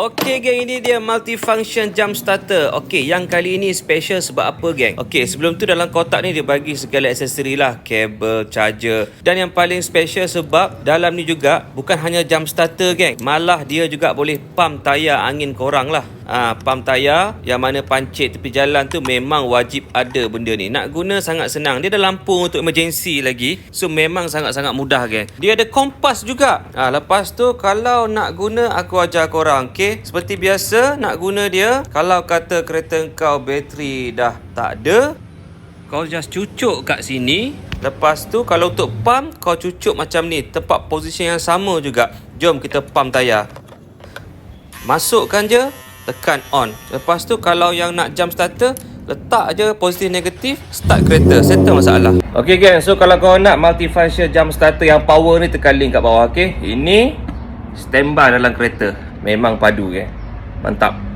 Okey geng ini dia multifunction jump starter. Okey yang kali ini special sebab apa geng? Okey sebelum tu dalam kotak ni dia bagi segala aksesori lah, kabel, charger dan yang paling special sebab dalam ni juga bukan hanya jump starter geng, malah dia juga boleh pump tayar angin korang lah. Ah, ha, pump tayar yang mana pancit tepi jalan tu memang wajib ada benda ni. Nak guna sangat senang. Dia ada lampu untuk emergency lagi. So memang sangat-sangat mudah geng. Dia ada kompas juga. Ah, ha, lepas tu kalau nak guna aku ajar korang. Okey, seperti biasa nak guna dia kalau kata kereta kau bateri dah tak ada, kau just cucuk kat sini. Lepas tu kalau untuk pump kau cucuk macam ni, tempat position yang sama juga. Jom kita pump tayar. Masukkan je, tekan on. Lepas tu kalau yang nak jump starter, letak je positif negatif, start kereta, settle masalah. Okay gang, so kalau kau nak multifunction jump starter yang power ni tekan link kat bawah, okay? Ini standby dalam kereta. Memang padu, okay? Mantap.